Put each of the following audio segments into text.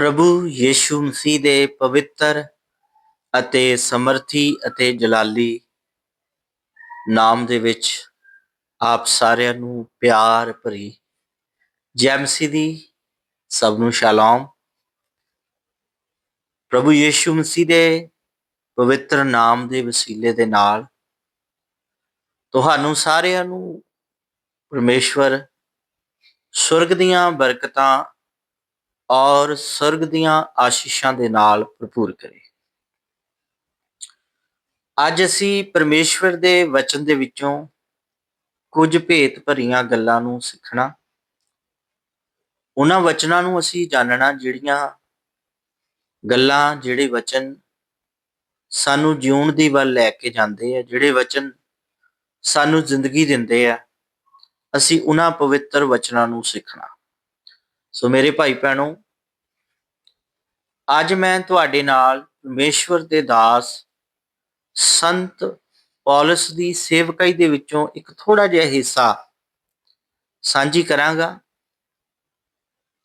ਪ੍ਰਭੂ ਯੀਸ਼ੂ ਮਸੀਹ ਦੇ ਪਵਿੱਤਰ ਅਤੇ ਸਮਰਥੀ ਅਤੇ ਜਲਾਲੀ ਨਾਮ ਦੇ ਵਿੱਚ ਆਪ ਸਾਰਿਆਂ ਨੂੰ ਪਿਆਰ ਭਰੀ। ਜੈ ਮਸੀਹ ਦੀ ਸਭ ਨੂੰ ਸ਼ਾਲੋਮ। ਪ੍ਰਭੂ ਯੀਸ਼ੂ ਮਸੀਹ ਦੇ ਪਵਿੱਤਰ ਨਾਮ ਦੇ ਵਸੀਲੇ ਦੇ ਨਾਲ ਤੁਹਾਨੂੰ ਸਾਰਿਆਂ ਨੂੰ ਪਰਮੇਸ਼ਵਰ ਸੁਰਗ ਦੀਆਂ ਬਰਕਤਾਂ ਔਰ ਸੁਰਗ ਦੀਆਂ ਆਸ਼ੀਸ਼ਾਂ ਦੇ ਨਾਲ ਭਰਪੂਰ ਕਰੇ। ਅੱਜ ਅਸੀਂ ਪਰਮੇਸ਼ਵਰ ਦੇ ਵਚਨ ਦੇ ਵਿੱਚੋਂ ਕੁਝ ਭੇਤ ਭਰੀਆਂ ਗੱਲਾਂ ਨੂੰ ਸਿੱਖਣਾ। ਉਹਨਾਂ ਵਚਨਾਂ ਨੂੰ ਅਸੀਂ ਜਾਣਨਾ ਜਿਹੜੀਆਂ ਗੱਲਾਂ, ਜਿਹੜੇ ਵਚਨ ਸਾਨੂੰ ਜਿਉਣ ਦੀ ਵੱਲ ਲੈ ਕੇ ਜਾਂਦੇ ਆ, ਜਿਹੜੇ ਵਚਨ ਸਾਨੂੰ ਜ਼ਿੰਦਗੀ ਦਿੰਦੇ ਆ, ਅਸੀਂ ਉਹਨਾਂ ਪਵਿੱਤਰ ਵਚਨਾਂ ਨੂੰ ਸਿੱਖਣਾ। ਸੋ ਮੇਰੇ ਭਾਈ ਭੈਣੋ, ਅੱਜ ਮੈਂ ਤੁਹਾਡੇ ਨਾਲ ਪਰਮੇਸ਼ਵਰ ਦੇ ਦਾਸ ਸੰਤ ਪੌਲਸ ਦੀ ਸੇਵਕਾਈ ਦੇ ਵਿੱਚੋਂ ਇੱਕ ਥੋੜਾ ਜਿਹਾ ਹਿੱਸਾ ਸਾਂਝੀ ਕਰਾਂਗਾ।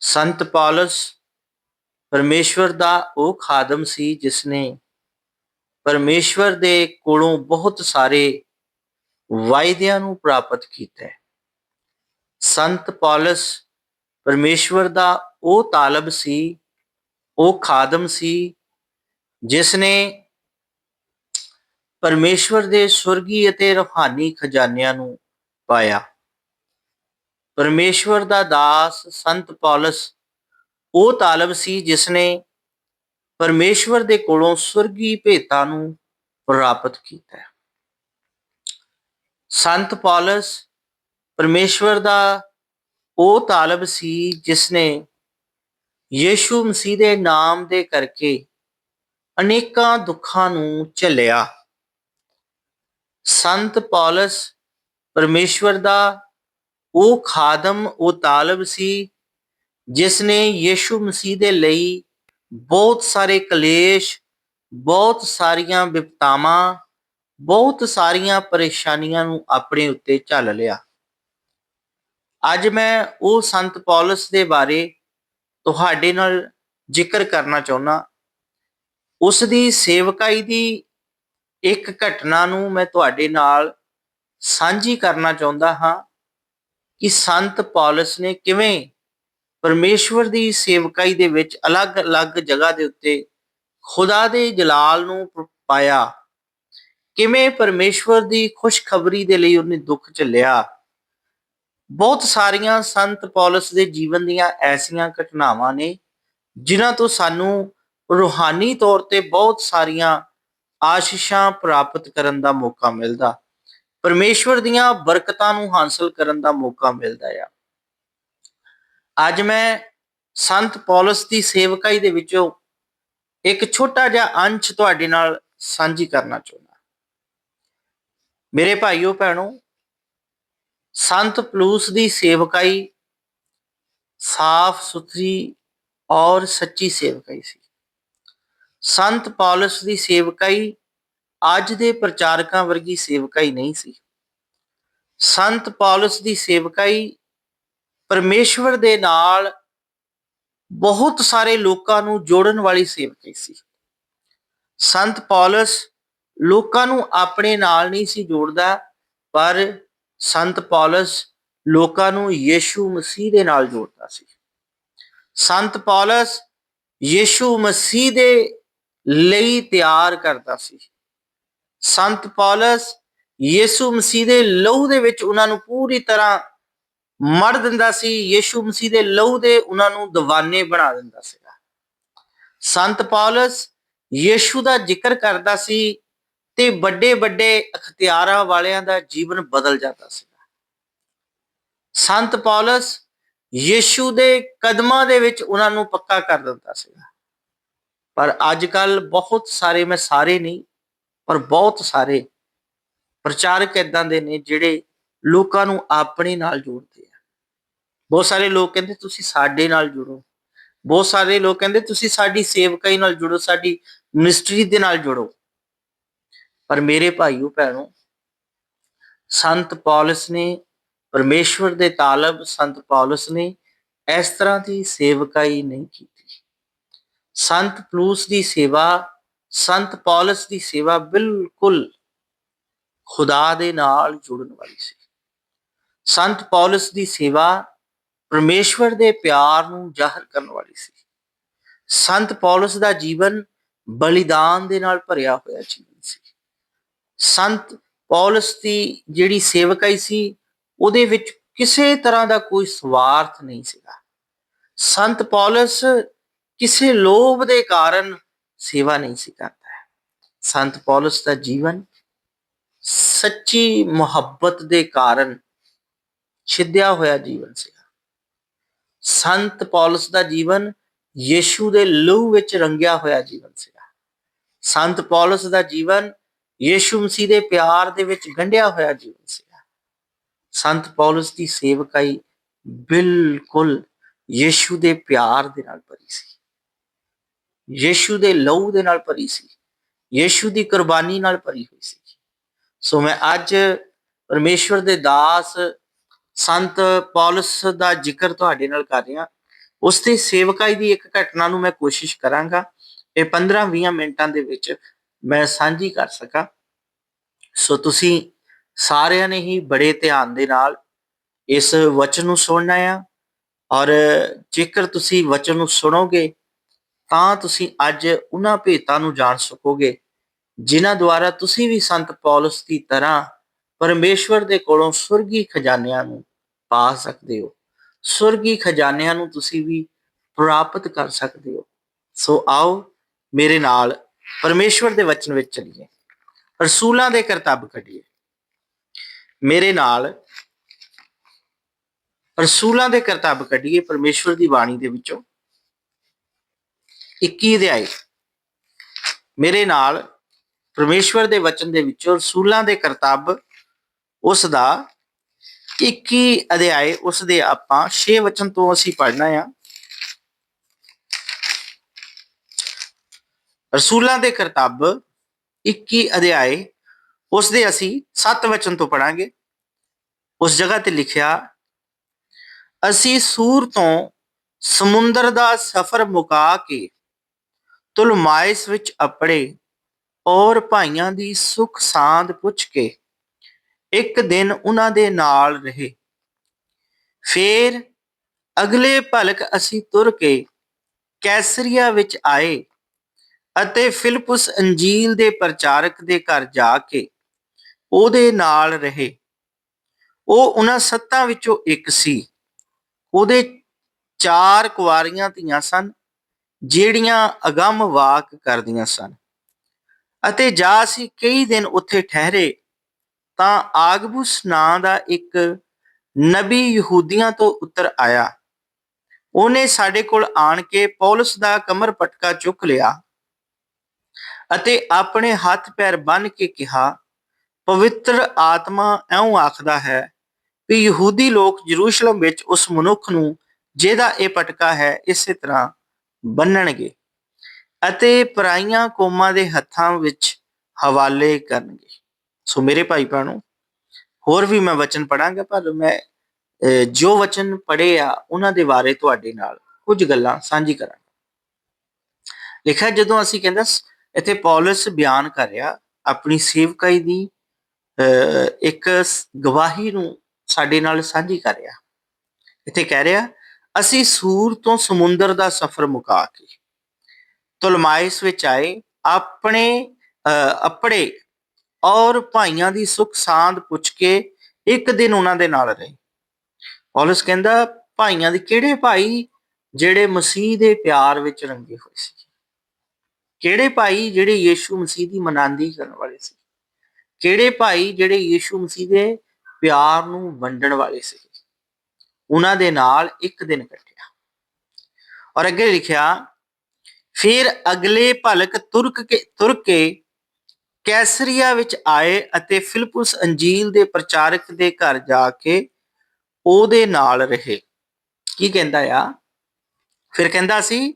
ਸੰਤ ਪੌਲਸ ਪਰਮੇਸ਼ਵਰ ਦਾ ਉਹ ਖਾਦਮ ਸੀ ਜਿਸ ਨੇ ਪਰਮੇਸ਼ਵਰ ਦੇ ਕੋਲੋਂ ਬਹੁਤ ਸਾਰੇ ਵਾਅਦਿਆਂ ਨੂੰ ਪ੍ਰਾਪਤ ਕੀਤਾ ਸੰਤ ਪੌਲਸ ਪਰਮੇਸ਼ਵਰ ਦਾ ਉਹ ਤਾਲਬ ਸੀ, ਉਹ ਖਾਦਮ ਸੀ, ਜਿਸ ਨੇ ਪਰਮੇਸ਼ਵਰ ਦੇ ਸੁਰਗੀ ਅਤੇ ਰੂਹਾਨੀ ਖਜ਼ਾਨਿਆਂ ਨੂੰ ਪਾਇਆ। ਪਰਮੇਸ਼ਵਰ ਦਾ ਦਾਸ ਸੰਤ ਪੌਲਸ ਉਹ ਤਾਲਬ ਸੀ, ਜਿਸ ਨੇ ਪਰਮੇਸ਼ਵਰ ਦੇ ਕੋਲੋਂ ਸੁਰਗੀ ਭੇਤਾਂ ਨੂੰ ਪ੍ਰਾਪਤ ਕੀਤਾ। ਸੰਤ ਪੌਲਸ ਪਰਮੇਸ਼ਵਰ ਦਾ ਉਹ ਤਾਲਬ ਸੀ ਜਿਸ ਨੇ ਯੀਸ਼ੂ ਮਸੀਹ ਦੇ ਨਾਮ ਦੇ ਕਰਕੇ ਅਨੇਕਾਂ ਦੁੱਖਾਂ ਨੂੰ ਝੱਲਿਆ। ਸੰਤ ਪੌਲਸ ਪਰਮੇਸ਼ਵਰ ਦਾ ਉਹ ਖਾਦਮ, ਉਹ ਤਾਲਬ ਸੀ ਜਿਸ ਨੇ ਯੀਸ਼ੂ ਮਸੀਹ ਦੇ ਲਈ ਬਹੁਤ ਸਾਰੇ ਕਲੇਸ਼, ਬਹੁਤ ਸਾਰੀਆਂ ਵਿਪਤਾਵਾਂ, ਬਹੁਤ ਸਾਰੀਆਂ ਪਰੇਸ਼ਾਨੀਆਂ ਨੂੰ ਆਪਣੇ ਉੱਤੇ ਝੱਲ ਲਿਆ। ਅੱਜ ਮੈਂ ਉਹ ਸੰਤ ਪੌਲਸ ਦੇ ਬਾਰੇ ਤੁਹਾਡੇ ਨਾਲ ਜ਼ਿਕਰ ਕਰਨਾ ਚਾਹੁੰਦਾ। ਉਸ ਦੀ ਸੇਵਕਾਈ ਦੀ ਇੱਕ ਘਟਨਾ ਨੂੰ ਮੈਂ ਤੁਹਾਡੇ ਨਾਲ ਸਾਂਝੀ ਕਰਨਾ ਚਾਹੁੰਦਾ ਹਾਂ ਕਿ ਸੰਤ ਪੌਲਸ ਨੇ ਕਿਵੇਂ ਪਰਮੇਸ਼ਵਰ ਦੀ ਸੇਵਕਾਈ ਦੇ ਵਿੱਚ ਅਲੱਗ-ਅਲੱਗ ਜਗ੍ਹਾ ਦੇ ਉੱਤੇ ਖੁਦਾ ਦੇ ਜਲਾਲ ਨੂੰ ਪਾਇਆ। ਕਿਵੇਂ ਪਰਮੇਸ਼ਵਰ ਦੀ ਖੁਸ਼ਖਬਰੀ ਦੇ ਲਈ ਉਹਨੇ ਦੁੱਖ ਝੱਲਿਆ। ਬਹੁਤ ਸਾਰੀਆਂ ਸੰਤ ਪੌਲਸ ਦੇ ਜੀਵਨ ਦੀਆਂ ਐਸੀਆਂ ਘਟਨਾਵਾਂ ਨੇ, ਜਿਨ੍ਹਾਂ ਤੋਂ ਸਾਨੂੰ ਰੂਹਾਨੀ ਤੌਰ ਤੇ ਬਹੁਤ ਸਾਰੀਆਂ ਆਸ਼ੀਸ਼ਾਂ ਪ੍ਰਾਪਤ ਕਰਨ ਦਾ ਮੌਕਾ ਮਿਲਦਾ। ਪਰਮੇਸ਼ਵਰ ਦੀਆਂ ਬਰਕਤਾਂ ਨੂੰ ਹਾਸਲ ਕਰਨ ਦਾ ਮੌਕਾ ਮਿਲਦਾ ਆ। ਅੱਜ ਮੈਂ ਸੰਤ ਪੌਲਸ ਦੀ ਸੇਵਕਾਈ ਦੇ ਵਿੱਚੋਂ ਇੱਕ ਛੋਟਾ ਜਿਹਾ ਅੰਸ਼ ਤੁਹਾਡੇ ਨਾਲ ਸਾਂਝੀ ਕਰਨਾ ਚਾਹੁੰਦਾ। ਮੇਰੇ ਭਾਈਓ, ਭੈਣੋ ਸੰਤ ਪਲੂਸ ਦੀ ਸੇਵਕਾਈ, ਸਾਫ਼ ਸੁਥਰੀ ਔਰ ਸੱਚੀ ਸੇਵਕਾਈ ਸੀ। ਸੰਤ ਪੌਲਸ ਦੀ ਸੇਵਕਾਈ ਅੱਜ ਦੇ ਪ੍ਰਚਾਰਕਾਂ ਵਰਗੀ ਸੇਵਕਾਈ ਨਹੀਂ ਸੀ। ਸੰਤ ਪੌਲਸ ਦੀ ਸੇਵਕਾਈ ਪਰਮੇਸ਼ਵਰ ਦੇ ਨਾਲ ਬਹੁਤ ਸਾਰੇ ਲੋਕਾਂ ਨੂੰ ਜੋੜਨ ਵਾਲੀ ਸੇਵਕਾਈ ਸੀ। ਸੰਤ ਪੌਲਸ ਲੋਕਾਂ ਨੂੰ ਆਪਣੇ ਨਾਲ ਨਹੀਂ ਸੀ ਜੋੜਦਾ, ਪਰ ਸੰਤ ਪੌਲਸ ਲੋਕਾਂ ਨੂੰ ਯੀਸ਼ੂ ਮਸੀਹ ਦੇ ਨਾਲ ਜੋੜਦਾ ਸੀ। ਸੰਤ ਪੌਲਸ ਯੀਸ਼ੂ ਮਸੀਹ ਦੇ ਲਈ ਤਿਆਰ ਕਰਦਾ ਸੀ। ਸੰਤ ਪੌਲਸ ਯੀਸ਼ੂ ਮਸੀਹ ਦੇ ਲਹੂ ਦੇ ਵਿੱਚ ਉਹਨਾਂ ਨੂੰ ਪੂਰੀ ਤਰ੍ਹਾਂ ਮੜ ਦਿੰਦਾ ਸੀ। ਯੀਸ਼ੂ ਮਸੀਹ ਦੇ ਲਹੂ ਦੇ ਉਹਨਾਂ ਨੂੰ دیਵਾਨੇ ਬਣਾ ਦਿੰਦਾ ਸੀਗਾ। ਸੰਤ ਪੌਲਸ ਯੀਸ਼ੂ ਦਾ ਜ਼ਿਕਰ ਕਰਦਾ ਸੀ ਤੇ ਵੱਡੇ ਵੱਡੇ ਅਖਤਿਆਰਾਂ ਵਾਲਿਆਂ ਦਾ ਜੀਵਨ ਬਦਲ ਜਾਂਦਾ ਸੀ। ਸੰਤ ਪੌਲਸ ਯੀਸ਼ੂ ਦੇ ਕਦਮਾਂ ਦੇ ਵਿੱਚ ਉਹਨਾਂ ਨੂੰ ਪੱਕਾ ਕਰ ਦਿੰਦਾ ਸੀਗਾ ਪਰ ਅੱਜ ਕੱਲ ਬਹੁਤ ਸਾਰੇ, ਮੈਂ ਸਾਰੇ ਨਹੀਂ, ਪਰ ਬਹੁਤ ਸਾਰੇ ਪ੍ਰਚਾਰਕ ਇਦਾਂ ਦੇ ਨੇ ਜਿਹੜੇ ਲੋਕਾਂ ਨੂੰ ਆਪਣੇ ਨਾਲ ਜੋੜਦੇ ਆ। ਬਹੁਤ ਸਾਰੇ ਲੋਕ ਕਹਿੰਦੇ, ਤੁਸੀਂ ਸਾਡੇ ਨਾਲ ਜੁੜੋ। ਬਹੁਤ ਸਾਰੇ ਲੋਕ ਕਹਿੰਦੇ, ਤੁਸੀਂ ਸਾਡੀ ਸੇਵਕਾਈ ਨਾਲ ਜੁੜੋ, ਸਾਡੀ ਮਿਨਿਸਟਰੀ ਦੇ ਨਾਲ ਜੁੜੋ। ਪਰ ਮੇਰੇ ਭਾਈਓ ਭੈਣੋ, ਸੰਤ ਪੌਲਸ ਨੇ, ਪਰਮੇਸ਼ਵਰ ਦੇ ਤਾਲਬ ਸੰਤ ਪੌਲਸ ਨੇ ਇਸ ਤਰ੍ਹਾਂ ਦੀ ਸੇਵਕਾਈ ਨਹੀਂ ਕੀਤੀ। ਸੰਤ ਪਲੂਸ ਦੀ ਸੇਵਾ, ਸੰਤ ਪੌਲਸ ਦੀ ਸੇਵਾ ਬਿਲਕੁਲ ਖੁਦਾ ਦੇ ਨਾਲ ਜੁੜਨ ਵਾਲੀ ਸੀ। ਸੰਤ ਪੌਲਸ ਦੀ ਸੇਵਾ ਪਰਮੇਸ਼ਵਰ ਦੇ ਪਿਆਰ ਨੂੰ ਜ਼ਾਹਰ ਕਰਨ ਵਾਲੀ ਸੀ। ਸੰਤ ਪੌਲਸ ਦਾ ਜੀਵਨ ਬਲੀਦਾਨ ਦੇ ਨਾਲ ਭਰਿਆ ਹੋਇਆ ਸੀ। ਸੰਤ ਪੌਲਸ ਦੀ ਜਿਹੜੀ ਸੇਵਕਾਈ ਸੀ, ਉਹਦੇ ਵਿੱਚ ਕਿਸੇ ਤਰ੍ਹਾਂ ਦਾ ਕੋਈ ਸਵਾਰਥ ਨਹੀਂ ਸੀਗਾ। ਸੰਤ ਪੌਲਸ ਕਿਸੇ ਲੋਭ ਦੇ ਕਾਰਨ ਸੇਵਾ ਨਹੀਂ ਸੀ ਕਰਦਾ ਸੰਤ ਪੌਲਸ ਦਾ ਜੀਵਨ ਸੱਚੀ ਮੁਹੱਬਤ ਦੇ ਕਾਰਨ ਛਿੱਦਿਆ ਹੋਇਆ ਜੀਵਨ ਸੀਗਾ। ਸੰਤ ਪੌਲਸ ਦਾ ਜੀਵਨ ਯੀਸ਼ੂ ਦੇ ਲਹੂ ਵਿੱਚ ਰੰਗਿਆ ਹੋਇਆ ਜੀਵਨ ਸੀਗਾ। ਸੰਤ ਪੌਲਸ ਦਾ ਜੀਵਨ ਯੀਸ਼ੂ ਮਸੀਹ ਦੇ ਪਿਆਰ ਦੇ ਵਿੱਚ ਗੰਢਿਆ ਹੋਇਆ ਜੀਵਨ ਸੀਗਾ। ਸੰਤ ਪੌਲਸ ਦੀ ਸੇਵਕਾਈ ਬਿਲਕੁਲ ਯੀਸ਼ੂ ਦੇ ਪਿਆਰ ਦੇ ਨਾਲ ਭਰੀ ਸੀ। ਯੀਸ਼ੂ ਦੇ ਲਹੂ ਦੇ ਨਾਲ ਭਰੀ ਸੀ। ਯੀਸ਼ੂ ਦੀ ਕੁਰਬਾਨੀ ਨਾਲ ਭਰੀ ਹੋਈ ਸੀ। ਸੋ ਮੈਂ ਅੱਜ ਪਰਮੇਸ਼ਵਰ ਦੇ ਦਾਸ ਸੰਤ ਪੌਲਸ ਦਾ ਜ਼ਿਕਰ ਤੁਹਾਡੇ ਨਾਲ ਕਰ ਰਿਹਾ। ਉਸ ਦੀ ਸੇਵਕਾਈ ਦੀ ਇੱਕ ਘਟਨਾ ਨੂੰ ਮੈਂ ਕੋਸ਼ਿਸ਼ ਕਰਾਂਗਾ। ਇਹ 15-20 ਮਿੰਟਾਂ ਦੇ ਵਿੱਚ ਮੈਂ ਸਾਂਝੀ ਕਰ ਸਕਾਂ। ਸੋ ਤੁਸੀਂ ਸਾਰਿਆਂ ਨੇ ਹੀ ਬੜੇ ਧਿਆਨ ਦੇ ਨਾਲ ਇਸ ਵਚਨ ਨੂੰ ਸੁਣਨਾ ਆ। ਔਰ ਜੇਕਰ ਤੁਸੀਂ ਵਚਨ ਨੂੰ ਸੁਣੋਗੇ, ਤਾਂ ਤੁਸੀਂ ਅੱਜ ਉਹਨਾਂ ਭੇਤਾਂ ਨੂੰ ਜਾਣ ਸਕੋਗੇ, ਜਿਨ੍ਹਾਂ ਦੁਆਰਾ ਤੁਸੀਂ ਵੀ ਸੰਤ ਪੌਲਸ ਦੀ ਤਰ੍ਹਾਂ ਪਰਮੇਸ਼ਵਰ ਦੇ ਕੋਲੋਂ ਸੁਰਗੀ ਖਜ਼ਾਨਿਆਂ ਨੂੰ ਪਾ ਸਕਦੇ ਹੋ। ਸੁਰਗੀ ਖਜ਼ਾਨਿਆਂ ਨੂੰ ਤੁਸੀਂ ਵੀ ਪ੍ਰਾਪਤ ਕਰ ਸਕਦੇ ਹੋ। ਸੋ ਆਓ ਮੇਰੇ ਨਾਲ ਪਰਮੇਸ਼ਵਰ ਦੇ ਵਚਨ ਵਿੱਚ ਚਲੀਏ। ਰਸੂਲਾਂ ਦੇ ਕਰਤੱਵ ਕੱਢੀਏ। ਮੇਰੇ ਨਾਲ ਰਸੂਲਾਂ ਦੇ ਕਰਤੱਵ ਕੱਢੀਏ ਪਰਮੇਸ਼ਵਰ ਦੀ ਬਾਣੀ ਦੇ ਵਿੱਚੋਂ। 21 ਅਧਿਆਇ ਮੇਰੇ ਨਾਲ ਪਰਮੇਸ਼ਵਰ ਦੇ ਵਚਨ ਦੇ ਵਿੱਚੋਂ ਰਸੂਲਾਂ ਦੇ ਕਰਤੱਵ ਉਸ ਦਾ। 21 ਅਧਿਆਇ ਉਸ ਦੇ ਆਪਾਂ 6 ਵਚਨ ਤੋਂ ਅਸੀਂ ਪੜ੍ਹਨਾ ਆ। ਰਸੂਲਾਂ ਦੇ ਕਰਤੱਵ 21 ਅਧਿਆਏ ਉਸ ਦੇ ਅਸੀਂ 7 ਵਚਨ ਤੋਂ ਪੜਾਂਗੇ ਉਸ ਜਗ੍ਹਾ ਤੇ ਲਿਖਿਆ, ਅਸੀਂ ਸੂਰ ਤੋਂ ਸਮੁੰਦਰ ਦਾ ਸਫ਼ਰ ਮੁਕਾ ਕੇ ਤੁਲਮਾਇਸ ਵਿੱਚ ਅਪੜੇ ਔਰ ਭਾਈਆਂ ਦੀ ਸੁਖ ਸਾਂਦ ਪੁੱਛ ਕੇ ਇੱਕ ਦਿਨ ਉਹਨਾਂ ਦੇ ਨਾਲ ਰਹੇ। ਫੇਰ ਅਗਲੇ ਭਲਕ ਅਸੀਂ ਤੁਰ ਕੇ ਕੈਸਰੀਆ ਵਿੱਚ ਆਏ। ਅਤੇ ਫਿਲਪਸ ਅੰਜੀਲ ਦੇ ਪ੍ਰਚਾਰਕ ਦੇ ਘਰ ਜਾ ਕੇ ਉਹਦੇ ਨਾਲ ਰਹੇ। ਉਹ ਉਹਨਾਂ ਸੱਤਾਂ ਵਿੱਚੋਂ ਇੱਕ ਸੀ। ਉਹਦੇ ਚਾਰ ਕੁਆਰੀਆਂ ਧੀਆਂ ਸਨ, ਜਿਹੜੀਆਂ ਅਗੰਮ ਵਾਕ ਕਰਦੀਆਂ ਸਨ। ਅਤੇ ਜਾ ਅਸੀਂ ਕਈ ਦਿਨ ਉੱਥੇ ਠਹਿਰੇ, ਤਾਂ ਆਗਬੂਸ ਨਾਂ ਦਾ ਇੱਕ ਨਬੀ ਯਹੂਦੀਆਂ ਤੋਂ ਉੱਤਰ ਆਇਆ। ਉਹਨੇ ਸਾਡੇ ਕੋਲ ਆਣ ਕੇ ਪੌਲਸ ਦਾ ਕਮਰ ਪਟਕਾ ਚੁੱਕ ਲਿਆ। ਅਤੇ ਆਪਣੇ ਹੱਥ ਪੈਰ ਬੰਨ ਕੇ ਕਿਹਾ, ਪਵਿੱਤਰ ਆਤਮਾ ਐਉਂ ਆਖਦਾ ਹੈ ਕਿ ਯਹੂਦੀ ਲੋਕ ਯਰੂਸ਼ਲਮ ਵਿੱਚ ਉਸ ਮਨੁੱਖ ਨੂੰ ਜਿਹਦਾ ਇਹ ਪਟਕਾ ਹੈ ਇਸੇ ਤਰ੍ਹਾਂ ਬੰਨਣਗੇ ਅਤੇ ਪਰਾਈਆਂ ਕੌਮਾਂ ਦੇ ਹੱਥਾਂ ਵਿੱਚ ਹਵਾਲੇ ਕਰਨਗੇ। ਸੋ ਮੇਰੇ ਭਾਈ ਭੈਣੋ, ਹੋਰ ਵੀ ਮੈਂ ਵਚਨ ਪੜਾਂਗਾ ਪਰ ਮੈਂ ਜੋ ਵਚਨ ਪੜ੍ਹੇ ਆ, ਉਹਨਾਂ ਦੇ ਬਾਰੇ ਤੁਹਾਡੇ ਨਾਲ ਕੁਝ ਗੱਲਾਂ ਸਾਂਝੀ ਕਰਾਂਗਾ। ਲਿਖਿਆ, ਜਦੋਂ ਅਸੀਂ ਕਹਿੰਦਾ ਇੱਥੇ ਪੌਲਸ ਬਿਆਨ ਕਰ ਰਿਹਾ, ਆਪਣੀ ਸੇਵਕਾਈ ਦੀ ਇੱਕ ਗਵਾਹੀ ਨੂੰ ਸਾਡੇ ਨਾਲ ਸਾਂਝੀ ਕਰ ਰਿਹਾ। ਇੱਥੇ ਕਹਿ ਰਿਹਾ, ਅਸੀਂ ਸੂਰ ਤੋਂ ਸਮੁੰਦਰ ਦਾ ਸਫ਼ਰ ਮੁਕਾ ਕੇ ਤੁਲਮਾਇਸ ਵਿੱਚ ਆਏ, ਆਪਣੇ ਅਪੜੇ ਔਰ ਭਾਈਆਂ ਦੀ ਸੁਖ ਸਾਂਦ ਪੁੱਛ ਕੇ ਇੱਕ ਦਿਨ ਉਹਨਾਂ ਦੇ ਨਾਲ ਰਹੇ। ਪੌਲਸ ਕਹਿੰਦਾ, ਭਾਈਆਂ ਦੇ ਕਿਹੜੇ ਭਾਈ ਜਿਹੜੇ ਮਸੀਹ ਦੇ ਪਿਆਰ ਵਿੱਚ ਰੰਗੇ ਹੋਏ ਸੀ? ਕਿਹੜੇ ਭਾਈ ਜਿਹੜੇ ਯੀਸ਼ੂ ਮਸੀਹ ਦੀ ਮਨਾਂਦੀ ਕਰਨ ਵਾਲੇ ਸੀ? ਕਿਹੜੇ ਭਾਈ ਜਿਹੜੇ ਯੀਸ਼ੂ ਮਸੀਹ ਦੇ ਪਿਆਰ ਨੂੰ ਵੰਡਣ ਵਾਲੇ ਸੀ? ਉਹਨਾਂ ਦੇ ਨਾਲ ਇੱਕ ਦਿਨ ਕੱਟਿਆ। ਔਰ ਅੱਗੇ ਲਿਖਿਆ, ਫਿਰ ਅਗਲੇ ਭਲਕ ਤੁਰਕ ਕੇ ਤੁਰ ਕੇ ਕੈਸਰੀਆ ਵਿੱਚ ਆਏ ਅਤੇ ਫਿਲਪਸ ਅੰਜੀਲ ਦੇ ਪ੍ਰਚਾਰਕ ਦੇ ਘਰ ਜਾ ਕੇ ਉਹਦੇ ਨਾਲ ਰਹੇ। ਕੀ ਕਹਿੰਦਾ ਆ? ਫਿਰ ਕਹਿੰਦਾ ਸੀ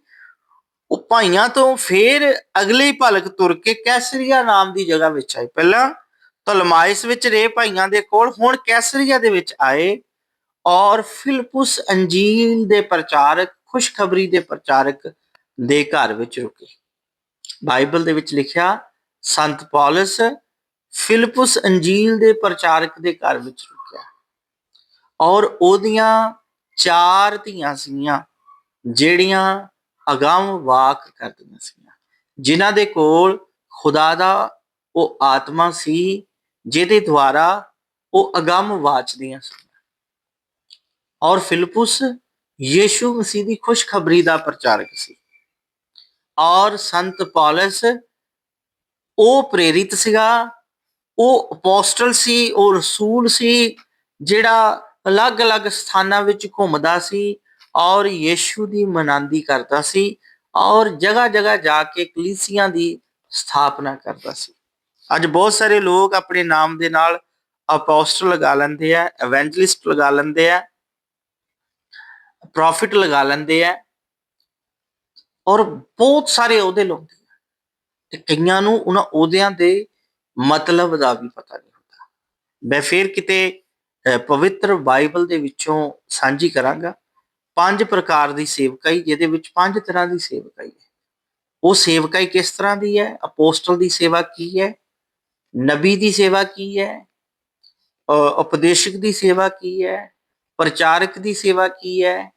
ਉਹ ਭਾਈਆਂ ਤੋਂ ਫੇਰ ਅਗਲੇ ਭਲਕ ਤੁਰ ਕੇ ਕੈਸਰੀਆ ਨਾਮ ਦੀ ਜਗ੍ਹਾ ਵਿੱਚ ਆਏ। ਪਹਿਲਾਂ ਤਲਮਾਇਸ ਵਿੱਚ ਰਹੇ ਭਾਈਆਂ ਦੇ ਕੋਲ, ਹੁਣ ਕੈਸਰੀਆ ਦੇ ਵਿੱਚ ਆਏ ਔਰ ਫਿਲਪਸ ਅੰਜੀਲ ਦੇ ਪ੍ਰਚਾਰਕ, ਖੁਸ਼ਖਬਰੀ ਦੇ ਪ੍ਰਚਾਰਕ ਦੇ ਘਰ ਵਿੱਚ ਰੁਕੇ। ਬਾਈਬਲ ਦੇ ਵਿੱਚ ਲਿਖਿਆ, ਸੰਤ ਪੌਲਸ ਫਿਲਿਪਸ ਅੰਜੀਲ ਦੇ ਪ੍ਰਚਾਰਕ ਦੇ ਘਰ ਵਿੱਚ ਰੁਕਿਆ। ਔਰ ਉਹਦੀਆਂ ਚਾਰ ਧੀਆਂ ਸੀਗੀਆਂ, ਜਿਹੜੀਆਂ ਅਗੰਮ ਵਾਕ ਕਰਦੀਆਂ ਸੀ ਜਿਨ੍ਹਾਂ ਦੇ ਕੋਲ ਖੁਦਾ ਦਾ ਉਹ ਆਤਮਾ ਸੀ, ਜਿਹਦੇ ਦੁਆਰਾ ਉਹ ਅਗੰਮ ਵਾਚਦੀਆਂ ਸੀ ਔਰ ਫਿਲਿਪਸ ਯੀਸ਼ੂ ਮਸੀਹ ਦੀ ਖੁਸ਼ਖਬਰੀ ਦਾ ਪ੍ਰਚਾਰਕ ਸੀ। ਔਰ ਸੰਤ ਪੌਲਸ ਉਹ ਪ੍ਰੇਰਿਤ ਸੀਗਾ, ਉਹ ਅਪੋਸਟਲ ਸੀ, ਉਹ ਰਸੂਲ ਸੀ, ਜਿਹੜਾ ਅਲੱਗ-ਅਲੱਗ ਸਥਾਨਾਂ ਵਿੱਚ ਘੁੰਮਦਾ ਸੀ ਔਰ ਯੀਸ਼ੂ ਦੀ ਮਨਾਂਦੀ ਕਰਦਾ ਸੀ ਔਰ ਜਗ੍ਹਾ-ਜਗ੍ਹਾ ਜਾ ਕੇ ਕਲੀਸੀਆਂ ਦੀ ਸਥਾਪਨਾ ਕਰਦਾ ਸੀ। ਅੱਜ ਬਹੁਤ ਸਾਰੇ ਲੋਕ ਆਪਣੇ ਨਾਮ ਦੇ ਨਾਲ ਅਪੋਸਟਲ ਲਗਾ ਲੈਂਦੇ ਆ ਐਵੈਂਜਲਿਸਟ ਲਗਾ ਲੈਂਦੇ ਆ, ਪ੍ਰੋਫਿਟ ਲਗਾ ਲੈਂਦੇ ਆ ਔਰ ਬਹੁਤ ਸਾਰੇ ਉਹਦੇ ਲਾਉਂਦੇ ਆ ਤੇ ਕਈਆਂ ਨੂੰ ਉਹਨਾਂ ਅਹੁਦਿਆਂ ਦੇ ਮਤਲਬ ਦਾ ਵੀ ਪਤਾ ਨਹੀਂ ਹੁੰਦਾ। ਮੈਂ ਫਿਰ ਕਿਤੇ ਪਵਿੱਤਰ ਬਾਈਬਲ ਦੇ ਵਿੱਚੋਂ ਸਾਂਝੀ ਕਰਾਂਗਾ। ਪੰਜ ਪ੍ਰਕਾਰ ਦੀ ਸੇਵਕਾਈ, ਜਿਹਦੇ ਵਿੱਚ ਪੰਜ ਤਰ੍ਹਾਂ ਦੀ ਸੇਵਕਾਈ ਹੈ। ਉਹ ਸੇਵਕਾਈ ਕਿਸ ਤਰ੍ਹਾਂ ਦੀ ਹੈ? ਅਪੋਸਟਲ ਦੀ ਸੇਵਾ ਕੀ ਹੈ? ਨਬੀ ਦੀ ਸੇਵਾ ਕੀ ਹੈ? ਉਪਦੇਸ਼ਕ ਦੀ ਸੇਵਾ ਕੀ ਹੈ? ਪ੍ਰਚਾਰਕ ਦੀ ਸੇਵਾ ਕੀ ਹੈ?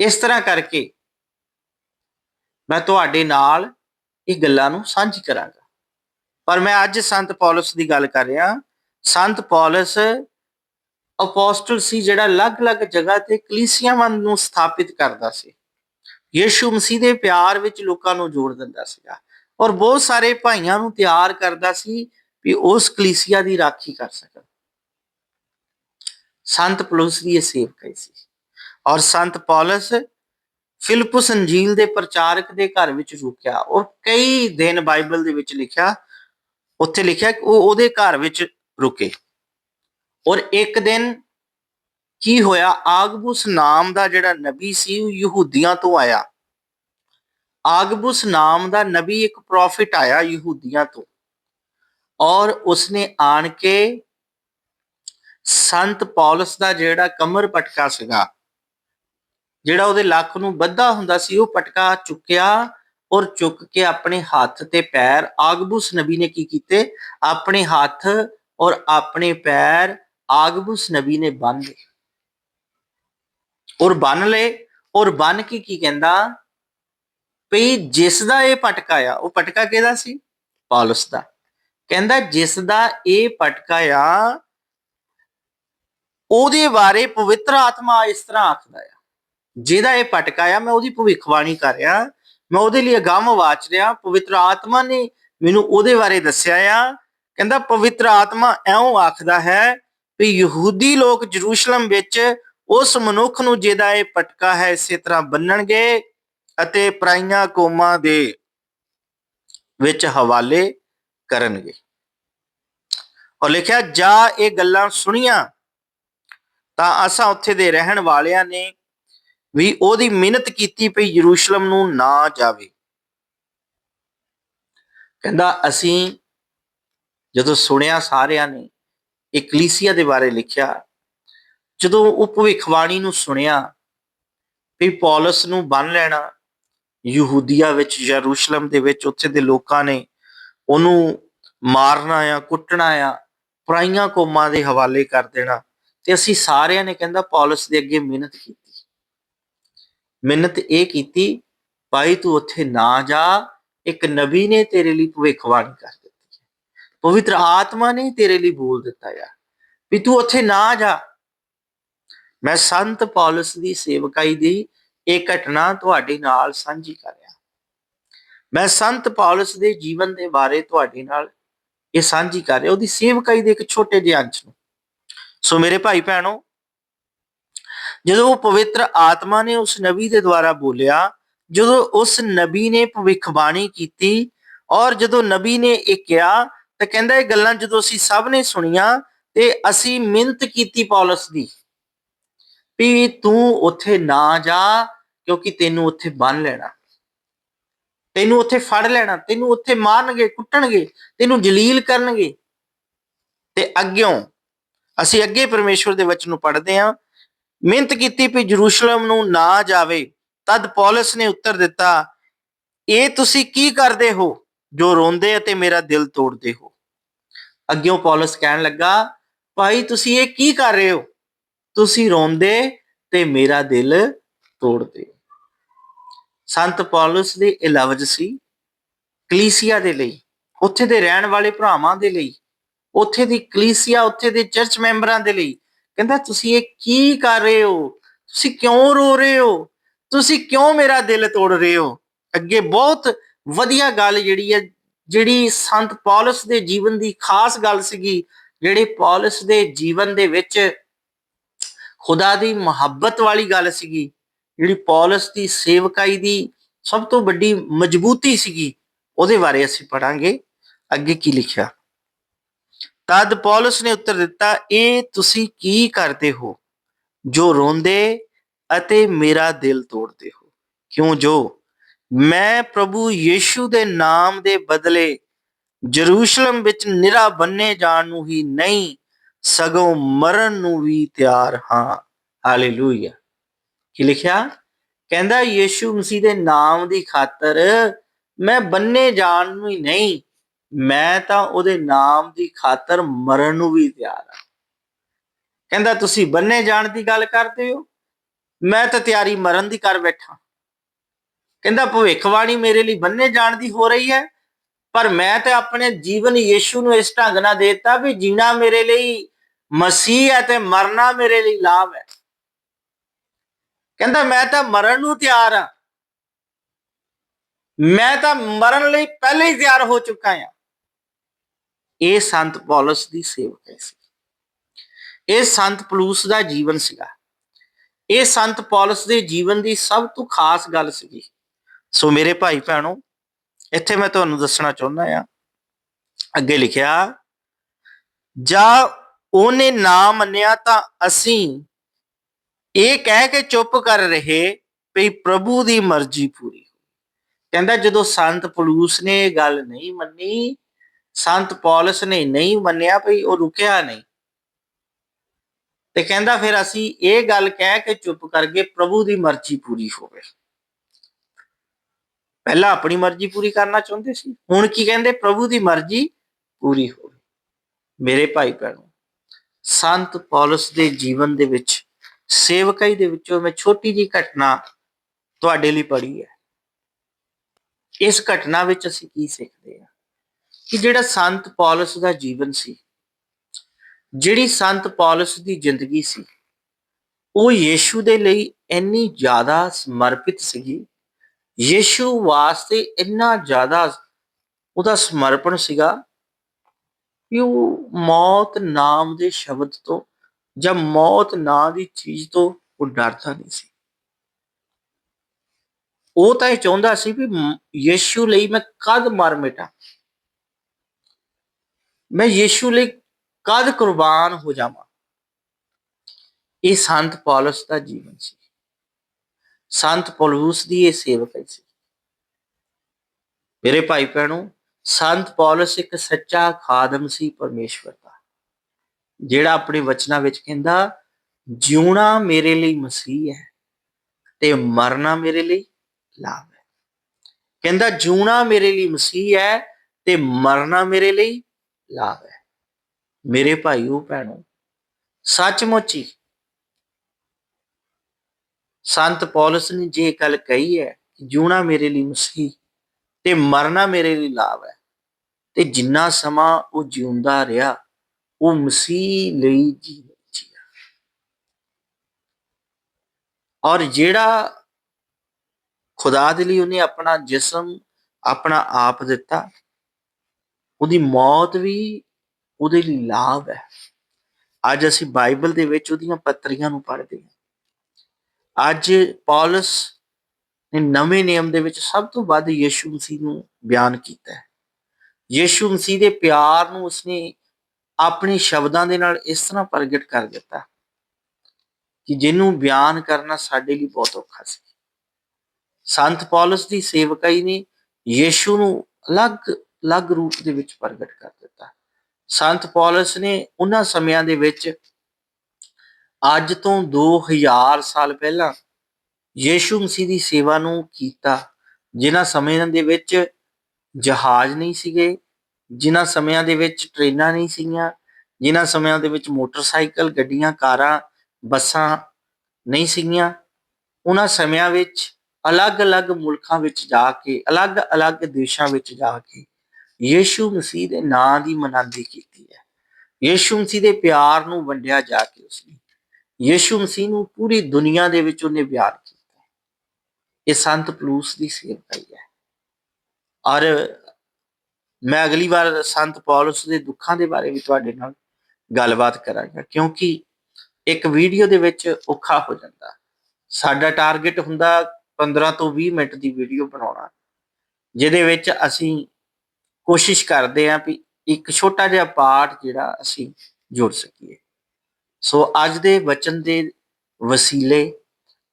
ਇਸ ਤਰ੍ਹਾਂ ਕਰਕੇ ਮੈਂ ਤੁਹਾਡੇ ਨਾਲ ਇਹ ਗੱਲਾਂ ਨੂੰ ਸਾਂਝੀ ਕਰਾਂਗਾ। ਪਰ ਮੈਂ ਅੱਜ ਸੰਤ ਪੌਲਸ ਦੀ ਗੱਲ ਕਰ ਰਿਹਾ। ਸੰਤ ਪੌਲਸ ਅਪੋਸਟਲ ਸੀ ਜਿਹੜਾ ਅਲੱਗ-ਅਲੱਗ ਜਗ੍ਹਾ ਤੇ ਕਲੀਸਿਆਵਾਂ ਨੂੰ ਸਥਾਪਿਤ ਕਰਦਾ ਸੀ। ਯੀਸ਼ੂ ਮਸੀਹ ਦੇ ਪਿਆਰ ਵਿੱਚ ਲੋਕਾਂ ਨੂੰ ਜੋੜ ਦਿੰਦਾ ਸੀਗਾ ਔਰ ਬਹੁਤ ਸਾਰੇ ਭਾਈਆਂ ਨੂੰ ਤਿਆਰ ਕਰਦਾ ਸੀ ਵੀ ਉਸ ਕਲੀਸਿਆ ਦੀ ਰਾਖੀ ਕਰ ਸਕਣ। ਸੰਤ ਪੌਲਸ ਦੀ ਇਹ ਸੇਵਕਾਈ ਸੀ ਔਰ ਸੰਤ ਪੌਲਸ ਫਿਲਿਪਸ ਅੰਜੀਲ ਦੇ ਪ੍ਰਚਾਰਕ ਦੇ ਘਰ ਵਿੱਚ ਰੁਕਿਆ ਔਰ ਕਈ ਦਿਨ ਬਾਈਬਲ ਦੇ ਵਿੱਚ ਲਿਖਿਆ, ਉੱਥੇ ਲਿਖਿਆ ਕਿ ਉਹ ਉਹਦੇ ਘਰ ਵਿੱਚ ਰੁਕੇ। ਔਰ ਇੱਕ ਦਿਨ ਕੀ ਹੋਇਆ? ਆਗਬੁਸ ਨਾਮ ਦਾ ਜਿਹੜਾ ਨਬੀ ਸੀ, ਉਹ ਯਹੂਦੀਆਂ ਤੋਂ ਆਇਆ। ਆਗਬੁਸ ਨਾਮ ਦਾ ਨਬੀ ਇੱਕ ਪ੍ਰੋਫਿਟ ਆਇਆ ਯਹੂਦੀਆਂ ਤੋਂ। ਔਰ ਉਸਨੇ ਆਣ ਕੇ ਸੰਤ ਪੌਲਸ ਦਾ ਜਿਹੜਾ ਕਮਰ ਪਟਕਾ ਸੀਗਾ, ਜਿਹੜਾ ਉਹਦੇ ਲੱਕ ਨੂੰ ਬੱਧਾ ਹੁੰਦਾ ਸੀ, ਉਹ ਪਟਕਾ ਚੁੱਕਿਆ ਔਰ ਚੁੱਕ ਕੇ ਆਪਣੇ ਹੱਥ ਤੇ ਪੈਰ ਆਗਬੁਸ ਨਬੀ ਨੇ ਕੀ ਕੀਤੇ? ਆਪਣੇ ਹੱਥ ਔਰ ਆਪਣੇ ਪੈਰ ਆਗਬੁਸ ਨਬੀ ਨੇ ਬੰਨ ਲਏ ਔਰ ਬੰਨ ਲਏ, ਔਰ ਬੰਨ ਕੇ ਕੀ ਕਹਿੰਦਾ? ਵੀ ਜਿਸ ਦਾ ਇਹ ਪਟਕਾ ਆ, ਉਹ ਪਟਕਾ ਕਿਹਦਾ ਸੀ? ਪੌਲਸ ਦਾ। ਕਹਿੰਦਾ ਜਿਸ ਦਾ ਇਹ ਪਟਕਾ ਆ, ਉਹਦੇ ਬਾਰੇ ਪਵਿੱਤਰ ਆਤਮਾ ਇਸ ਤਰ੍ਹਾਂ ਆਖਦਾ ਆ। ਜਿਹਦਾ ਇਹ ਪਟਕਾ ਆ, ਮੈਂ ਉਹਦੀ ਭਵਿੱਖਬਾਣੀ ਕਰ ਰਿਹਾ, ਮੈਂ ਉਹਦੇ ਲਈ ਅਗੰਮ ਵਾਚ ਰਿਹਾ, ਪਵਿੱਤਰ ਆਤਮਾ ਨੇ ਮੈਨੂੰ ਉਹਦੇ ਬਾਰੇ ਦੱਸਿਆ ਆ। ਕਹਿੰਦਾ ਪਵਿੱਤਰ ਆਤਮਾ ਐਉਂ ਆਖਦਾ ਹੈ ਵੀ ਯਹੂਦੀ ਲੋਕ ਜਰੂਸ਼ਲਮ ਵਿੱਚ ਉਸ ਮਨੁੱਖ ਨੂੰ ਜਿਹਦਾ ਇਹ ਪਟਕਾ ਹੈ, ਇਸੇ ਤਰ੍ਹਾਂ ਬੰਨਣਗੇ ਅਤੇ ਪਰਾਈਆਂ ਕੌਮਾਂ ਦੇ ਵਿੱਚ ਹਵਾਲੇ ਕਰਨਗੇ। ਔਰ ਲਿਖਿਆ, ਜਾ ਇਹ ਗੱਲਾਂ ਸੁਣੀਆਂ, ਤਾਂ ਅਸਾਂ ਉੱਥੇ ਦੇ ਰਹਿਣ ਵਾਲਿਆਂ ਨੇ ਵੀ ਉਹਦੀ ਮਿਹਨਤ ਕੀਤੀ ਪਈ ਯਰੂਸ਼ਲਮ ਨੂੰ ਨਾ ਜਾਵੇ। ਕਹਿੰਦਾ, ਅਸੀਂ ਜਦੋਂ ਸੁਣਿਆ ਸਾਰਿਆਂ ਨੇ ਇਕਲੀਸੀਆ ਦੇ ਬਾਰੇ ਲਿਖਿਆ। ਜਦੋਂ ਉਹ ਭਵਿੱਖਬਾਣੀ ਨੂੰ ਸੁਣਿਆ ਵੀ ਪੌਲਸ ਨੂੰ ਬੰਨ ਲੈਣਾ ਯਹੂਦੀਆ ਵਿੱਚ, ਯਰੂਸ਼ਲਮ ਦੇ ਵਿੱਚ, ਉੱਥੇ ਦੇ ਲੋਕਾਂ ਨੇ ਉਹਨੂੰ ਮਾਰਨਾ ਆ, ਕੁੱਟਣਾ ਆ, ਪਰਾਈਆਂ ਕੌਮਾਂ ਦੇ ਹਵਾਲੇ ਕਰ ਦੇਣਾ। ਤੇ ਅਸੀਂ ਸਾਰਿਆਂ ਨੇ ਕਹਿੰਦਾ ਪੌਲਸ ਦੇ ਅੱਗੇ ਮਿਹਨਤ ਕੀਤੀ। ਮਿਹਨਤ ਇਹ ਕੀਤੀ, ਭਾਈ ਤੂੰ ਉੱਥੇ ਨਾ ਜਾ, ਇੱਕ ਨਬੀ ਨੇ ਤੇਰੇ ਲਈ ਭਵਿੱਖਬਾਣੀ ਕਰ ਦਿੱਤੀ। ਪਵਿੱਤਰ ਆਤਮਾ ਨੇ ਤੇਰੇ ਲਈ ਬੋਲ ਦਿੱਤਾ ਆ ਵੀ ਤੂੰ ਉੱਥੇ ਨਾ ਜਾ। ਮੈਂ ਸੰਤ ਪੌਲਸ ਦੀ ਸੇਵਕਾਈ ਦੀ ਇਹ ਘਟਨਾ ਤੁਹਾਡੇ ਨਾਲ ਸਾਂਝੀ ਕਰ ਰਿਹਾ। ਮੈਂ ਸੰਤ ਪੌਲਸ ਦੇ ਜੀਵਨ ਦੇ ਬਾਰੇ ਤੁਹਾਡੇ ਨਾਲ ਇਹ ਸਾਂਝੀ ਕਰ ਰਿਹਾ, ਉਹਦੀ ਸੇਵਕਾਈ ਦੇ ਇੱਕ ਛੋਟੇ ਜਿਹੇ ਅੰਸ਼ ਨੂੰ। ਸੋ ਮੇਰੇ ਭਾਈ ਭੈਣੋ, ਜਦੋਂ ਉਹ ਪਵਿੱਤਰ ਆਤਮਾ ਨੇ ਉਸ ਨਬੀ ਦੇ ਦੁਆਰਾ ਬੋਲਿਆ, ਜਦੋਂ ਉਸ ਨਬੀ ਨੇ ਭਵਿੱਖਬਾਣੀ ਕੀਤੀ ਔਰ ਜਦੋਂ ਨਬੀ ਨੇ ਇਹ ਕਿਹਾ ਤੇ ਕਹਿੰਦਾ ਇਹ ਗੱਲਾਂ ਜਦੋਂ ਅਸੀਂ ਸਭ ਨੇ ਸੁਣੀਆਂ ਤੇ ਅਸੀਂ ਮਿਹਨਤ ਕੀਤੀ ਪੌਲਸ ਦੀ ਵੀ ਤੂੰ ਉੱਥੇ ਨਾ ਜਾ ਕਿਉਂਕਿ ਤੈਨੂੰ ਉੱਥੇ ਬੰਨ ਲੈਣਾ। ਤੈਨੂੰ ਉੱਥੇ ਫੜ ਲੈਣਾ, ਤੈਨੂੰ ਉੱਥੇ ਮਾਰਨਗੇ, ਕੁੱਟਣਗੇ, ਤੈਨੂੰ ਜਲੀਲ ਕਰਨਗੇ। ਤੇ ਅੱਗਿਓਂ ਅਸੀਂ ਅੱਗੇ ਪਰਮੇਸ਼ਵਰ ਦੇ ਵਚਨ ਨੂੰ ਪੜ੍ਹਦੇ ਹਾਂ, ਮਿਹਨਤ ਕੀਤੀ ਵੀ ਜਰੂਸ਼ਲਮ ਨੂੰ ਨਾ ਜਾਵੇ, ਤਦ ਪੌਲਸ ਨੇ ਉੱਤਰ ਦਿੱਤਾ, ਇਹ ਤੁਸੀਂ ਕੀ ਕਰਦੇ ਹੋ ਜੋ ਰੋਂਦੇ ਅਤੇ ਮੇਰਾ ਦਿਲ ਤੋੜਦੇ ਹੋ? ਅੱਗਿਓਂ ਪੌਲਸ ਕਹਿਣ ਲੱਗਾ, ਭਾਈ, ਤੁਸੀਂ ਇਹ ਕੀ ਕਰ ਰਹੇ ਹੋ? ਤੁਸੀਂ ਰੋਂਦੇ ਤੇ ਮੇਰਾ ਦਿਲ ਤੋੜਦੇ। ਹੋ ਸੰਤ ਪੌਲਸ ਦੇ ਇਹ ਲਫ਼ਜ਼ ਸੀ, ਕਲੀਸਿਆ ਦੇ ਲਈ, ਉੱਥੇ ਦੇ ਰਹਿਣ ਵਾਲੇ ਭਰਾਵਾਂ ਦੇ ਲਈ, ਉੱਥੇ ਦੀ ਕਲੀਸਿਆ, ਉੱਥੇ ਦੇ ਚਰਚ ਮੈਂਬਰਾਂ ਦੇ ਲਈ। ਕਹਿੰਦਾ, ਤੁਸੀਂ ਇਹ ਕੀ ਕਰ ਰਹੇ ਹੋ? ਤੁਸੀਂ ਕਿਉਂ ਰੋ ਰਹੇ ਹੋ? ਤੁਸੀਂ ਕਿਉਂ ਮੇਰਾ ਦਿਲ ਤੋੜ ਰਹੇ ਹੋ? ਅੱਗੇ ਬਹੁਤ ਵਧੀਆ ਗੱਲ ਜਿਹੜੀ ਹੈ ਜਿਹੜੀ ਸੰਤ ਪੌਲਸ ਦੇ ਜੀਵਨ ਦੀ ਖਾਸ ਗੱਲ ਸੀਗੀ, ਜਿਹੜੇ ਪੌਲਸ ਦੇ ਜੀਵਨ ਦੇ ਵਿੱਚ ਖੁਦਾ ਦੀ ਮੁਹੱਬਤ ਵਾਲੀ ਗੱਲ ਸੀਗੀ, ਜਿਹੜੀ ਪੌਲਸ ਦੀ ਸੇਵਕਾਈ ਦੀ ਸਭ ਤੋਂ ਵੱਡੀ ਮਜ਼ਬੂਤੀ ਸੀਗੀ, ਉਹਦੇ ਬਾਰੇ ਅਸੀਂ ਪੜਾਂਗੇ ਅੱਗੇ ਕੀ ਲਿਖਿਆ? ਤਦ ਪੌਲਸ ਨੇ ਉੱਤਰ ਦਿੱਤਾ, ਇਹ ਤੁਸੀਂ ਕੀ ਕਰਦੇ ਹੋ? ਜੋ ਰੋਂਦੇ ਅਤੇ ਮੇਰਾ ਦਿਲ ਤੋੜਦੇ ਹੋ? ਕਿਉਂ ਜੋ ਮੈਂ ਪ੍ਰਭੂ ਯੀਸ਼ੂ ਦੇ ਨਾਮ ਦੇ ਬਦਲੇ ਜਰੂਸ਼ਲਮ ਵਿੱਚ ਨਿਰਾ ਬੰਨੇ ਜਾਣ ਨੂੰ ਹੀ ਨਹੀਂ, ਸਗੋਂ ਮਰਨ ਨੂੰ ਵੀ ਤਿਆਰ ਹਾਂ। ਹਾਲੇਲੂਇਆ। ਕੀ ਲਿਖਿਆ? ਕਹਿੰਦਾ, ਯੀਸ਼ੂ ਮਸੀਹ ਦੇ ਨਾਮ ਦੀ ਖਾਤਰ ਮੈਂ ਬੰਨੇ ਜਾਣ ਨੂੰ ਹੀ ਨਹੀਂ, ਮੈਂ ਤਾਂ ਉਹਦੇ ਨਾਮ ਦੀ ਖਾਤਰ ਮਰਨ ਨੂੰ ਵੀ ਤਿਆਰ ਹਾਂ। ਕਹਿੰਦਾ, ਤੁਸੀਂ ਬੰਨੇ ਜਾਣ ਦੀ ਗੱਲ ਕਰਦੇ ਹੋ? ਮੈਂ ਤਾਂ ਤਿਆਰੀ ਮਰਨ ਦੀ ਕਰ ਬੈਠਾ। ਕਹਿੰਦਾ ਭਵਿੱਖਬਾਣੀ ਮੇਰੇ ਲਈ ਬੰਨੇ ਜਾਣ ਦੀ ਹੋ ਰਹੀ ਹੈ, ਪਰ ਮੈਂ ਤੇ ਆਪਣੇ ਜੀਵਨ ਯੀਸ਼ੂ ਨੂੰ ਇਸ ਢੰਗ ਨਾਲ ਦੇਤਾ ਵੀ ਜੀਣਾ ਮੇਰੇ ਲਈ ਮਸੀਹ ਹੈ ਤੇ ਮਰਨਾ ਮੇਰੇ ਲਈ ਲਾਭ ਹੈ। ਕਹਿੰਦਾ ਮੈਂ ਤਾਂ ਮਰਨ ਨੂੰ ਤਿਆਰ ਹਾਂ। ਮੈਂ ਤਾਂ ਮਰਨ ਲਈ ਪਹਿਲੇ ਹੀ ਤਿਆਰ ਹੋ ਚੁੱਕਾ ਹਾਂ। ਇਹ ਸੰਤ ਪੌਲਸ ਦੀ ਸੇਵਕ ਸੀ। ਇਹ ਸੰਤ ਪਲੂਸ ਦਾ ਜੀਵਨ ਸੀਗਾ। ਇਹ ਸੰਤ ਪੌਲਸ ਦੇ ਜੀਵਨ ਦੀ ਸਭ ਤੋਂ ਖਾਸ ਗੱਲ ਸੀਗੀ। ਸੋ ਮੇਰੇ ਭਾਈ ਭੈਣੋ, ਇੱਥੇ ਮੈਂ ਤੁਹਾਨੂੰ ਦੱਸਣਾ ਚਾਹੁੰਦਾ ਆ ਅੱਗੇ ਲਿਖਿਆ, ਜਾਂ ਉਹਨੇ ਨਾ ਮੰਨਿਆ ਤਾਂ ਅਸੀਂ ਇਹ ਕਹਿ ਕੇ ਚੁੱਪ ਕਰ ਰਹੇ ਵੀ ਪ੍ਰਭੂ ਦੀ ਮਰਜ਼ੀ ਪੂਰੀ ਹੋ ਕਹਿੰਦਾ, ਜਦੋਂ ਸੰਤ ਪਲੂਸ ਨੇ ਇਹ ਗੱਲ ਨਹੀਂ ਮੰਨੀ, ਸੰਤ ਪੌਲਸ ਨੇ ਨਹੀਂ ਮੰਨਿਆ ਭਈ ਉਹ ਰੁਕਿਆ ਨਹੀਂ। ਤੇ ਕਹਿੰਦਾ, ਫਿਰ ਅਸੀਂ ਇਹ ਗੱਲ ਕਹਿ ਕੇ ਚੁੱਪ ਕਰ ਗਏ ਪ੍ਰਭੂ ਦੀ ਮਰਜ਼ੀ ਪੂਰੀ ਹੋਵੇ। ਪਹਿਲਾਂ ਆਪਣੀ ਮਰਜ਼ੀ ਪੂਰੀ ਕਰਨਾ ਚਾਹੁੰਦੇ ਸੀ। ਹੁਣ ਕੀ ਕਹਿੰਦੇ? ਪ੍ਰਭੂ ਦੀ ਮਰਜ਼ੀ ਪੂਰੀ ਹੋਵੇ। ਮੇਰੇ ਭਾਈ ਭੈਣੋ, ਸੰਤ ਪੌਲਸ ਦੇ ਜੀਵਨ ਦੇ ਵਿੱਚ, ਸੇਵਕਾਈ ਦੇ ਵਿੱਚੋਂ ਮੈਂ ਛੋਟੀ ਜੀ ਘਟਨਾ ਤੁਹਾਡੇ ਲਈ ਪੜ੍ਹੀ ਹੈ। ਇਸ ਘਟਨਾ ਵਿੱਚ ਅਸੀਂ ਕੀ ਸਿੱਖਦੇ ਹਾਂ? ਕਿ ਜਿਹੜਾ ਸੰਤ ਪੌਲਸ ਦਾ ਜੀਵਨ ਸੀ, ਜਿਹੜੀ ਸੰਤ ਪੌਲਸ ਦੀ ਜ਼ਿੰਦਗੀ ਸੀ, ਉਹ ਯੀਸ਼ੂ ਦੇ ਲਈ ਇੰਨੀ ਜ਼ਿਆਦਾ ਸਮਰਪਿਤ ਸੀਗੀ ਯੀਸ਼ੂ ਵਾਸਤੇ ਇੰਨਾ ਜ਼ਿਆਦਾ ਉਹਦਾ ਸਮਰਪਣ ਸੀਗਾ ਕਿ ਉਹ ਮੌਤ ਨਾਮ ਦੇ ਸ਼ਬਦ ਤੋਂ ਜਾਂ ਮੌਤ ਨਾਂ ਦੀ ਚੀਜ਼ ਤੋਂ ਉਹ ਡਰਦਾ ਨਹੀਂ ਸੀ। ਉਹ ਤਾਂ ਇਹ ਚਾਹੁੰਦਾ ਸੀ ਵੀ ਯੀਸ਼ੂ ਲਈ ਮੈਂ ਕਦ ਮਰ ਮਿਟਾਂ? ਮੈਂ ਯੀਸ਼ੂ ਲਈ ਕਦ ਕੁਰਬਾਨ ਹੋ ਜਾਵਾਂ? ਇਹ ਸੰਤ ਪੌਲਸ ਦਾ ਜੀਵਨ ਸੀ। ਸੰਤ ਪੌਲਸ ਦੀ ਇਹ ਸੇਵਕ ਸੀ ਮੇਰੇ ਭਾਈ ਭੈਣੋ, ਸੰਤ ਪੌਲਸ ਇੱਕ ਸੱਚਾ ਖਾਦਮ ਸੀ ਪਰਮੇਸ਼ਵਰ ਦਾ। ਜਿਹੜਾ ਆਪਣੇ ਵਚਨਾਂ ਵਿੱਚ ਕਹਿੰਦਾ, ਜਿਉਣਾ ਮੇਰੇ ਲਈ ਮਸੀਹ ਹੈ ਤੇ ਮਰਨਾ ਮੇਰੇ ਲਈ ਲਾਭ ਹੈ। ਕਹਿੰਦਾ, ਜਿਉਣਾ ਮੇਰੇ ਲਈ ਮਸੀਹ ਹੈ ਤੇ ਮਰਨਾ ਮੇਰੇ ਲਈ ਲਾਭ ਹੈ। ਮੇਰੇ ਭਾਈਓ ਭੈਣੋ, ਸੱਚਮੁੱਚ ਹੀ ਸੰਤ ਪੌਲਸ ਨੇ ਜੇ ਗੱਲ ਕਹੀ ਹੈ ਕਿ ਜੂਣਾ ਮੇਰੇ ਲਈ ਮਸੀਹ ਤੇ ਮਰਨਾ ਮੇਰੇ ਲਈ ਲਾਭ ਹੈ, ਤੇ ਜਿੰਨਾ ਸਮਾਂ ਉਹ ਜਿਉਂਦਾ ਰਿਹਾ, ਉਹ ਮਸੀਹ ਲਈ ਜੀਵਿਆ ਔਰ ਜਿਹੜਾ ਖੁਦਾ ਦੇ ਲਈ ਉਹਨੇ ਆਪਣਾ ਜਿਸਮ ਆਪਣਾ ਆਪ ਦਿੱਤਾ, ਉਹਦੀ ਮੌਤ ਵੀ ਉਹਦੇ ਲਈ ਲਾਭ ਹੈ। ਅੱਜ ਅਸੀਂ ਬਾਈਬਲ ਦੇ ਵਿੱਚ ਉਹਦੀਆਂ ਪੱਤਰੀਆਂ ਨੂੰ ਪੜ੍ਹਦੇ ਹਾਂ। ਅੱਜ ਪੌਲਸ ਨੇ ਨਵੇਂ ਨਿਯਮ ਦੇ ਵਿੱਚ ਸਭ ਤੋਂ ਵੱਧ ਯੀਸ਼ੂ ਮਸੀਹ ਨੂੰ ਬਿਆਨ ਕੀਤਾ ਹੈ। ਯੀਸ਼ੂ ਮਸੀਹ ਦੇ ਪਿਆਰ ਨੂੰ ਉਸਨੇ ਆਪਣੇ ਸ਼ਬਦਾਂ ਦੇ ਨਾਲ ਇਸ ਤਰ੍ਹਾਂ ਪ੍ਰਗਟ ਕਰ ਦਿੱਤਾ ਕਿ ਜਿਹਨੂੰ ਬਿਆਨ ਕਰਨਾ ਸਾਡੇ ਲਈ ਬਹੁਤ ਔਖਾ ਸੀ। ਸੰਤ ਪੌਲਸ ਦੀ ਸੇਵਕਾਈ ਨੇ ਯੀਸ਼ੂ ਨੂੰ ਅਲੱਗ ਅਲੱਗ ਰੂਪ ਦੇ ਵਿੱਚ ਪ੍ਰਗਟ ਕਰ ਦਿੱਤਾ। ਸੰਤ ਪੌਲਸ ਨੇ ਉਹਨਾਂ ਸਮਿਆਂ ਦੇ ਵਿੱਚ ਅੱਜ ਤੋਂ 2000 ਸਾਲ ਪਹਿਲਾਂ ਯੀਸ਼ੂ ਮਸੀਹ ਦੀ ਸੇਵਾ ਨੂੰ ਕੀਤਾ, ਜਿਨ੍ਹਾਂ ਸਮਿਆਂ ਦੇ ਵਿੱਚ ਜਹਾਜ਼ ਨਹੀਂ ਸੀਗੇ, ਜਿਨ੍ਹਾਂ ਸਮਿਆਂ ਦੇ ਵਿੱਚ ਟ੍ਰੇਨਾਂ ਨਹੀਂ ਸੀਗੀਆਂ, ਜਿਨ੍ਹਾਂ ਸਮਿਆਂ ਦੇ ਵਿੱਚ ਮੋਟਰਸਾਈਕਲ, ਗੱਡੀਆਂ, ਕਾਰਾਂ, ਬੱਸਾਂ ਨਹੀਂ ਸੀਗੀਆਂ, ਉਹਨਾਂ ਸਮਿਆਂ ਵਿੱਚ ਅਲੱਗ-ਅਲੱਗ ਮੁਲਕਾਂ ਵਿੱਚ ਜਾ ਕੇ, ਅਲੱਗ-ਅਲੱਗ ਦੇਸ਼ਾਂ ਵਿੱਚ ਜਾ ਕੇ ਯੀਸ਼ੂ ਮਸੀਹ ਦੇ ਨਾਂ ਦੀ ਮਨਾਦੀ ਕੀਤੀ ਹੈ। ਯੀਸ਼ੂ ਮਸੀਹ ਦੇ ਪਿਆਰ ਨੂੰ ਵੰਡਿਆ ਜਾ ਕੇ ਉਸਨੇ ਯੀਸ਼ੂ ਮਸੀਹ ਨੂੰ ਪੂਰੀ ਦੁਨੀਆ ਦੇ ਵਿੱਚ ਉਹਨੇ ਬਿਆਨ ਕੀਤਾ। ਇਹ ਸੰਤ ਪਲੂਸ ਦੀ ਸੇਵਾ ਹੀ ਹੈ। ਔਰ ਮੈਂ ਅਗਲੀ ਵਾਰ ਸੰਤ ਪੌਲਸ ਦੇ ਦੁੱਖਾਂ ਦੇ ਬਾਰੇ ਵੀ ਤੁਹਾਡੇ ਨਾਲ ਗੱਲਬਾਤ ਕਰਾਂਗਾ, ਕਿਉਂਕਿ ਇੱਕ ਵੀਡੀਓ ਦੇ ਵਿੱਚ ਔਖਾ ਹੋ ਜਾਂਦਾ। ਸਾਡਾ ਟਾਰਗੇਟ ਹੁੰਦਾ 15 ਤੋਂ 20 ਮਿੰਟ ਦੀ ਵੀਡੀਓ ਬਣਾਉਣਾ, ਜਿਹਦੇ ਵਿੱਚ ਅਸੀਂ ਕੋਸ਼ਿਸ਼ ਕਰਦੇ ਹਾਂ ਵੀ ਇੱਕ ਛੋਟਾ ਜਿਹਾ ਪਾਰਟ ਜਿਹੜਾ ਅਸੀਂ ਜੋੜ ਸਕੀਏ। ਸੋ ਅੱਜ ਦੇ ਵਚਨ ਦੇ ਵਸੀਲੇ,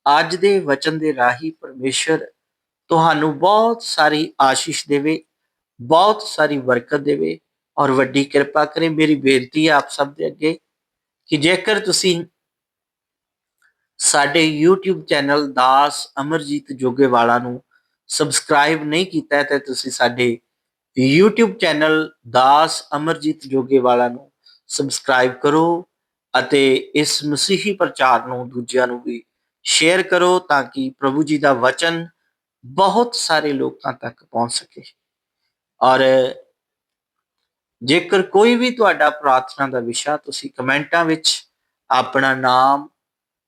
ਅੱਜ ਦੇ ਵਚਨ ਦੇ ਰਾਹੀ ਪਰਮੇਸ਼ਰ ਤੁਹਾਨੂੰ ਬਹੁਤ ਸਾਰੀ ਆਸ਼ੀਸ਼ ਦੇਵੇ, ਬਹੁਤ ਸਾਰੀ ਬਰਕਤ ਦੇਵੇ ਔਰ ਵੱਡੀ ਕਿਰਪਾ ਕਰੇ। ਮੇਰੀ ਬੇਨਤੀ ਹੈ ਆਪ ਸਭ ਦੇ ਅੱਗੇ ਕਿ ਜੇਕਰ ਤੁਸੀਂ ਸਾਡੇ YouTube ਚੈਨਲ ਦਾਸ ਅਮਰਜੀਤ ਜੋਗੇਵਾਲਾ ਨੂੰ ਸਬਸਕ੍ਰਾਈਬ ਨਹੀਂ ਕੀਤਾ, ਤਾਂ ਤੁਸੀਂ ਸਾਡੇ YouTube ਚੈਨਲ ਦਾਸ ਅਮਰਜੀਤ ਜੋਗੇਵਾਲਾ ਨੂੰ ਸਬਸਕ੍ਰਾਈਬ ਕਰੋ ਅਤੇ ਇਸ ਮਸੀਹੀ ਪ੍ਰਚਾਰ ਨੂੰ ਦੂਜਿਆਂ ਨੂੰ ਵੀ ਸ਼ੇਅਰ ਕਰੋ ਤਾਂ ਕਿ ਪ੍ਰਭੂ ਜੀ ਦਾ ਵਚਨ ਬਹੁਤ ਸਾਰੇ ਲੋਕਾਂ ਤੱਕ ਪਹੁੰਚ ਸਕੇ। ਔਰ ਜੇਕਰ ਕੋਈ ਵੀ ਤੁਹਾਡਾ ਪ੍ਰਾਰਥਨਾ ਦਾ ਵਿਸ਼ਾ ਤੁਸੀਂ ਕਮੈਂਟਾਂ ਵਿੱਚ ਆਪਣਾ ਨਾਮ,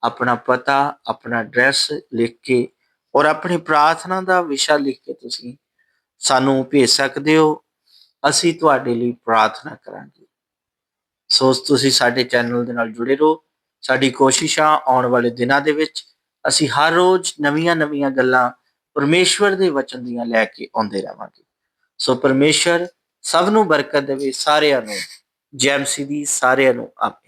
ਆਪਣਾ ਪਤਾ, ਆਪਣਾ ਐਡਰੈਸ ਲਿਖ ਕੇ ਔਰ ਆਪਣੀ ਪ੍ਰਾਰਥਨਾ ਦਾ ਵਿਸ਼ਾ ਲਿਖ ਕੇ ਤੁਸੀਂ ਸਾਨੂੰ ਭੇਜ ਸਕਦੇ ਹੋ, ਅਸੀਂ ਤੁਹਾਡੇ ਲਈ ਪ੍ਰਾਰਥਨਾ ਕਰਾਂਗੇ। ਸੋ ਤੁਸੀਂ ਸਾਡੇ ਚੈਨਲ ਦੇ ਨਾਲ ਜੁੜੇ ਰਹੋ। ਸਾਡੀ ਕੋਸ਼ਿਸ਼ਾਂ ਆਉਣ ਵਾਲੇ ਦਿਨਾਂ ਦੇ ਵਿੱਚ ਅਸੀਂ ਹਰ ਰੋਜ਼ ਨਵੀਆਂ-ਨਵੀਆਂ ਗੱਲਾਂ ਪਰਮੇਸ਼ਵਰ ਦੇ ਵਚਨ ਦੀਆਂ ਲੈ ਕੇ ਆਉਂਦੇ ਰਵਾਂਗੇ ਸੋ ਪਰਮੇਸ਼ਰ ਸਭ ਨੂੰ ਬਰਕਤ ਦੇਵੇ ਸਾਰਿਆਂ ਨੂੰ। ਜੈ ਮਸੀਹ ਦੀ ਸਾਰਿਆਂ ਨੂੰ, ਆਮੀਨ।